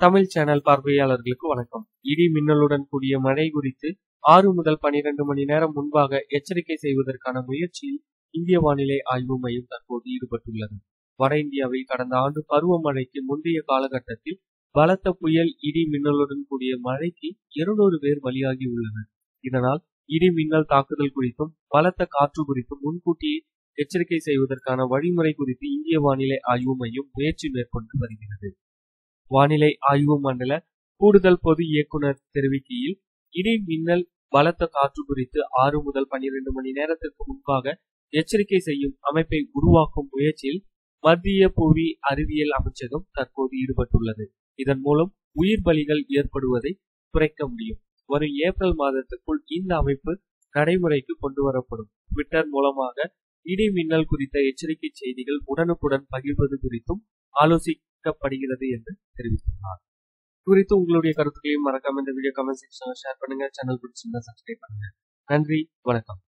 Tamil channel பார்வையாளர்களுக்கு வணக்கம். இடி மின்னலுடன் கூடிய மழை குறித்து ஆறு முதல் பனிரெண்டு மணி நேரம் முன்பாக எச்சரிக்கை செய்வதற்கான முயற்சியில் இந்திய வானிலை ஆய்வு மையம் தற்போது ஈடுபட்டுள்ளது. வட இந்தியாவில் கடந்த ஆண்டு பருவமழைக்கு முந்தைய காலகட்டத்தில் பலத்த புயல் இடி மின்னலுடன் கூடிய மழைக்கு இருநூறு பேர் பலியாகியுள்ளனர். இதனால் இடி மின்னல் தாக்குதல் குறித்தும் பலத்த காற்று குறித்தும் முன்கூட்டியே எச்சரிக்கை செய்வதற்கான வழிமுறை குறித்து இந்திய வானிலை ஆய்வு மையம் முயற்சி மேற்கொண்டு வருகிறது. வானிலை ஆய்வு மண்டல கூடுதல் பொது இயக்குனர் தெரிவிக்கையில் இடி மின்னல் பலத்த காற்று குறித்து ஆறு முதல் பன்னிரண்டு மணி நேரத்திற்கு முன்பாக எச்சரிக்கை செய்யும் அமைப்பை உருவாக்கும் முயற்சியில் மத்திய புவி அறிவியல் அமைச்சகம் தற்போது ஈடுபட்டுள்ளது. இதன் மூலம் உயிர் பலிகள் ஏற்படுவதை குறைக்க முடியும். வரும் ஏப்ரல் மாதத்துக்குள் இந்த அமைப்பு நடைமுறைக்கு கொண்டு வரப்படும் ட்விட்டர் மூலமாக இடி மின்னல் குறித்த எச்சரிக்கை செய்திகள் உடனுக்குடன் பகிர்வது குறித்தும் ஆலோசிக்கப்படுகிறது என்று தெரிவித்துள்ளார். குறித்து உங்களுடைய கருத்துக்களையும் மறக்காம இந்த வீடியோ கமெண்ட் செக்ஷன்ல ஷேர் பண்ணுங்க. சேனல் பிடிச்சிருந்தா சப்ஸ்கிரைப் பண்ணுங்க. நன்றி. வணக்கம்.